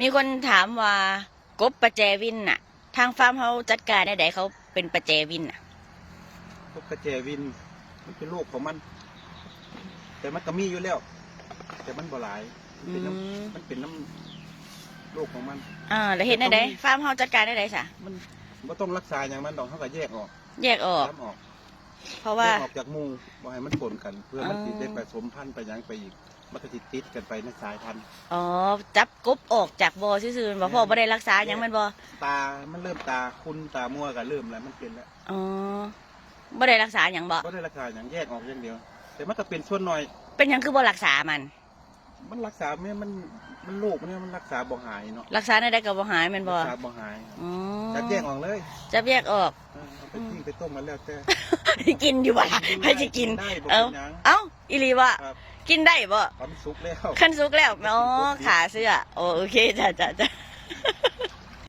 มีคนถามว่ากบประแจวินน่ะ ทางฟาร์มเขาจัดการได้ไดเขาเป็นประแจวินน่ะพวกกระเจวินมันเป็นโรคของมัน แต่มันก็มีอยู่แล้ว แต่มันบ่หลายมันเป็นน้อืมำมันเป็นน้ำโรคของมัน อ่าแล้วเห็นได้ไดฟาร์มเขาจัดการได้ไดสะมันบ่ต้องรักษาอย่างมันดอกเขาก็แยกออก แยกออก น้ำออก เพราะว่า แยกออกจากหมูบ่ให้มันปนกัน เพื่อมันอ๋อติดได้ผสมพันธุ์ไปหยังไปอีกมันก็ติดติดกันไปในสายพันธุ์อ๋อ จับกบออกจากบ่อซื่อๆบ่พ่อบ่ได้รักษาหยังแมันบ่ตา มันเริ่มตาคุณตามัวก็เริ่มแล้วมันเป็นแล้วอ๋อบ่ได้รักษาหยังบ่ ก็ได้ราคาอย่างแยกออกอย่างเดียว แต่มันก็เป็นส่วนหน่อย เป็นหยังคือบ่รักษามัน มันรักษาไม่มันมันโรคเนี่ยมันรักษาบ่หายเนาะรักษาได้ก็บ่หายแม่นบ่รักษาบ่หายอ๋อจับแยกออกเลย จับแยกออก เออเอา ไปทิ้งไปต้มมันแล้วแต่ กินอยู่บ่ล่ะให้สิกิน ได้บ่เอ้าเป็นหยัง เอ้าอีหลีว่าครับกินได้บ่ความสุกแล้ว ขั้นสุกแล้วอ๋อขาเสื้อโอโอเคจ้ะจ้ะจ้ะ